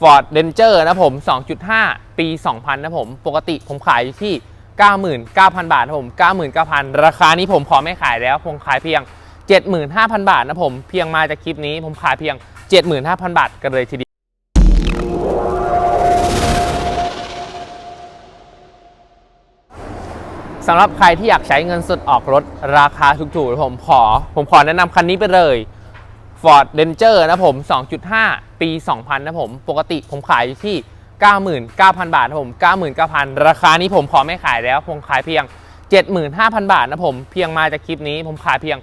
Ford Ranger นะผม 2.5 ปี 2000 นะผม ปกติผมขายอยู่ที่ 99,000 บาทนะผม 99,000 ราคานี้ผมขอไม่ขายแล้ว ผมขายเพียง 75,000 บาทนะผม เพียงมาจากคลิปนี้ผมขายเพียง 75,000 บาทกันเลยทีเดียวสำหรับใครที่อยากใช้เงินสดออกรถราคาถูกๆผมขอ ผมขอแนะนำคันนี้ไปเลย Ford Ranger นะผม 2.5 ปี 2000 นะผม ปกติผมขายอยู่ที่ 99,000 บาทนะผม 99,000 ราคานี้ผมขอไม่ขายแล้ว ผมขายเพียง 75,000 บาทนะผม เพียงมาจากคลิปนี้ผมขายเพียง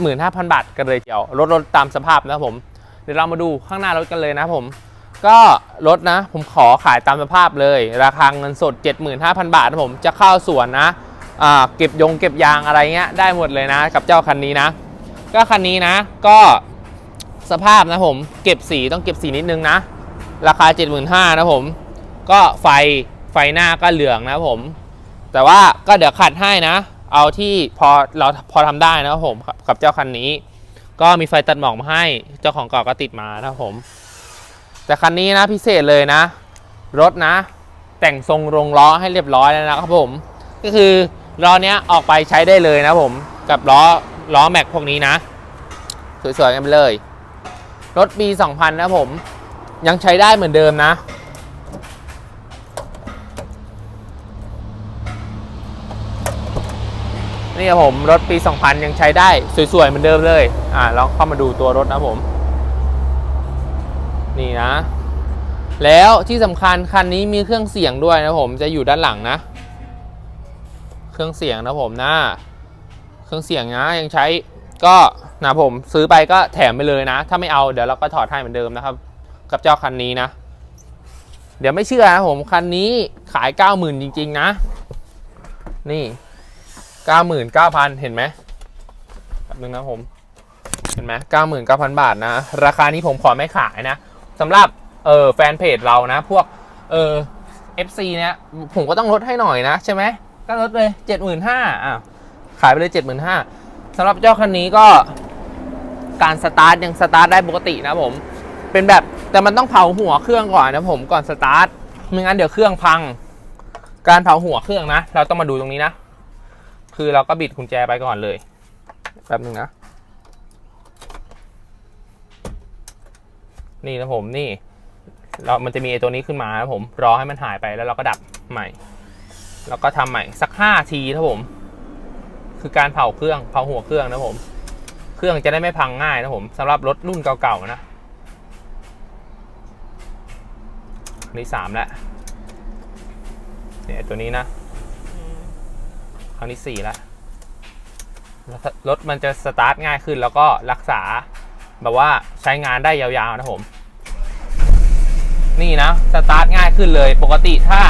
75,000 บาทกันเลยเดียวรถรถตามสภาพนะผม เดี๋ยวเรามาดูข้างหน้ารถกันเลยนะผม ก็รถนะ ผมขอขายตามสภาพเลย ราคาเงินสด 75,000 บาทนะผม จะเข้าสวนนะเก็บยงเก็บยางอะไรเงี้ยได้หมดเลยนะ กับเจ้าคันนี้นะ ก็คันนี้นะ ก็ สภาพนะผม เก็บสีต้องเก็บสีนิดนึงนะ ราคา 75,000นะผม ก็ไฟไฟหน้าก็เหลืองนะผม แต่ว่าก็เดี๋ยวขัดให้นะ เอาที่พอเราพอทำได้นะครับผมกับเจ้าคันนี้ ก็มีไฟตัดหมอกมาให้เจ้าของเก่าก็ติดมานะผม แต่คันนี้นะพิเศษเลยนะ รถนะ แต่งทรงลงล้อให้เรียบร้อยแล้วนะครับผม ก็คือล้อเนี้ยออกไปใช้ได้เลยนะผมกับล้อล้อแม็กพวกนี้นะ สวยๆกันไปเลย รถปี 2000 นะผม ยังใช้ได้เหมือนเดิมนะ นี่ครับผมรถปี 2000 ยังใช้ได้สวยๆเหมือนเดิมเลย อ่าลองเข้ามาดูตัวรถนะผม นี่นะ แล้วที่สำคัญคันนี้มีเครื่องเสียงด้วยนะผมจะอยู่ด้านหลังนะ เครื่องเสียงนะผมนะ เครื่องเสียงนะยังใช้ ก็นะผมซื้อไปก็แถมไปเลยนะ ถ้าไม่เอาเดี๋ยวเราก็ถอดให้เหมือนเดิมนะครับ กับเจ้าคันนี้นะ เดี๋ยวไม่เชื่อนะผมคันนี้ขาย 90,000 จริง ๆ นะ นี่ 99,000 เห็นไหมแป๊บนึงนะผม เห็นไหม99,000 บาทนะ ราคานี้ผมขอไม่ขายนะสำหรับเออแฟนเพจเรานะ พวกเออ FC เนี่ยผมก็ต้องลดให้หน่อยนะ ใช่ไหมก็ลดเลย 75,000อะขายไปเลย 75,000 สำหรับเจ้าคันนี้ก็การสตาร์ทยังสตาร์ทได้ปกตินะผม เป็นแบบแต่มันต้องเผาหัวเครื่องก่อนนะผมก่อนสตาร์ทไม่งั้นเดี๋ยวเครื่องพัง การเผาหัวเครื่องนะ เราต้องมาดูตรงนี้นะ คือเราก็บิดกุญแจไปก่อนเลยแป๊บนึงนะ นี่นะผมนี่ เรามันจะมีไอตัวนี้ขึ้นมานะผม รอให้มันหายไปแล้วเราก็ดับใหม่ แล้วก็ทำใหม่สักห้าทีนะผม คือการเผาเครื่องเผาหัวเครื่องนะผม เครื่องจะได้ไม่พังง่ายนะผมสำหรับรถรุ่นเก่าๆนะอันนี่สามแล้วเนี่ยตัวนี้นะครั้งที่สี่แล้วแล้วรถมันจะสตาร์ทง่ายขึ้นแล้วก็รักษาแบบว่าใช้งานได้ยาวๆนะผม นี่นะสตาร์ทง่ายขึ้นเลย ปกติถ้า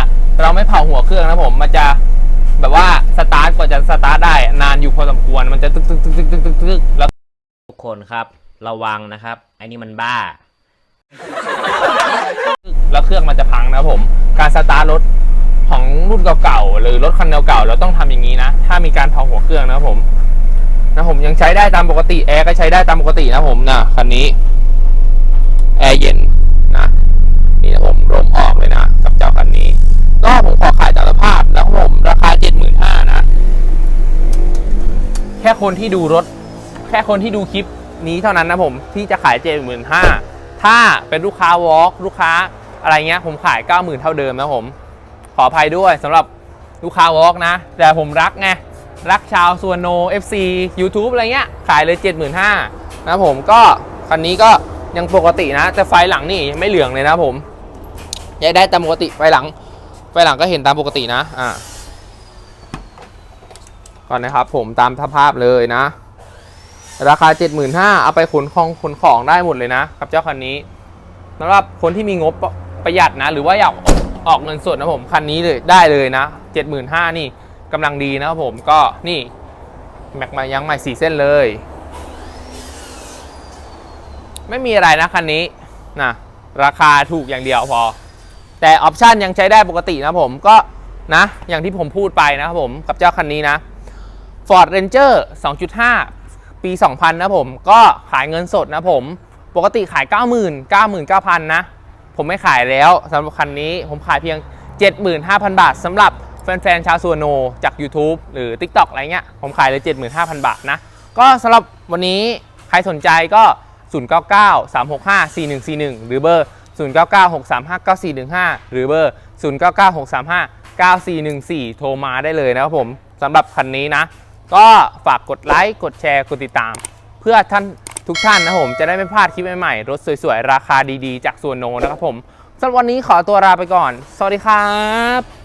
เราไม่เผาหัวเครื่องนะผม มันจะ แบบว่าสตาร์ทกว่าจะสตาร์ทได้นานอยู่พอสมควรมันจะตึกตึกตึกตึกตึกตึกตึกแล้วทุกคนครับ ระวังนะครับไอ้นี่มันบ้า แล้วเครื่องมันจะพังนะผม การสตาร์ทรถของรุ่นเก่าๆหรือรถคันเก่าๆเราต้องทำอย่างนี้นะ ถ้ามีการเผาหัวเครื่องนะผม นะผมยังใช้ได้ตามปกติแอร์ก็ใช้ได้ตามปกตินะผมนะคันนี้แอร์เย็นนะนี่นะผมลมออก คนที่ดูรถ แค่คนที่ดูคลิปนี้เท่านั้นนะผม ที่จะขายเจ็ดหมื่นห้าถ้าเป็นลูกค้าวอล์กลูกค้าอะไรเงี้ยผมขาย90,000เท่าเดิมนะผม ขออภัยด้วยสำหรับลูกค้าวอล์กนะ แต่ผมรักไง รักชาวสวนโน FC YouTube อะไรเงี้ย ขายเลย 75,000นะผมก็ คันนี้ก็ยังปกตินะ แต่ไฟหลังนี่ยังไม่เหลืองเลยนะผมยังได้ตามปกติไฟหลัง ไฟหลังก็เห็นตามปกตินะ อ่า ก่อนนะครับ ผมตามสภาพเลยนะ ราคา 75,000เอาไปขนของขนของได้หมดเลยนะ กับเจ้าคันนี้สำหรับคนที่มีงบประหยัดนะ หรือว่าอยากออกเงินสดนะผมคันนี้เลยได้เลยนะ 75,000นี่กำลังดีนะครับผมก็นี่แม็กมายังใหม่สี่เส้นเลย ไม่มีอะไรนะคันนี้นะราคาถูกอย่างเดียวพอ แต่ออปชันยังใช้ได้ปกตินะผมก็นะ อย่างที่ผมพูดไปนะครับผมกับเจ้าคันนี้นะ Ford Ranger 2.5 ปี 2000 นะผม ก็ขายเงินสดนะผม ปกติขาย 90,000 99,000 นะ ผมไม่ขายแล้วสำหรับคันนี้ผมขายเพียง 75,000 บาทสำหรับแฟนๆ ชาวสวนโน จาก YouTube หรือ TikTok อะไรเงี้ย ผมขายเลย 75,000 บาทนะ ก็สำหรับวันนี้ใครสนใจก็ 099 365 4141 หรือเบอร์ 099 635 9415 หรือเบอร์ 099 635 9414 โทรมาได้เลยนะครับผมสำหรับคันนี้นะ ก็ฝากกดไลค์กดแชร์ กดติดตาม เพื่อท่านทุกท่านนะผมจะได้ไม่พลาดคลิปใหม่ๆ รถสวยๆ ราคาดีๆ จากส่วนโนนะครับผมสำหรับวันนี้ขอตัวลาไปก่อน สวัสดีครับ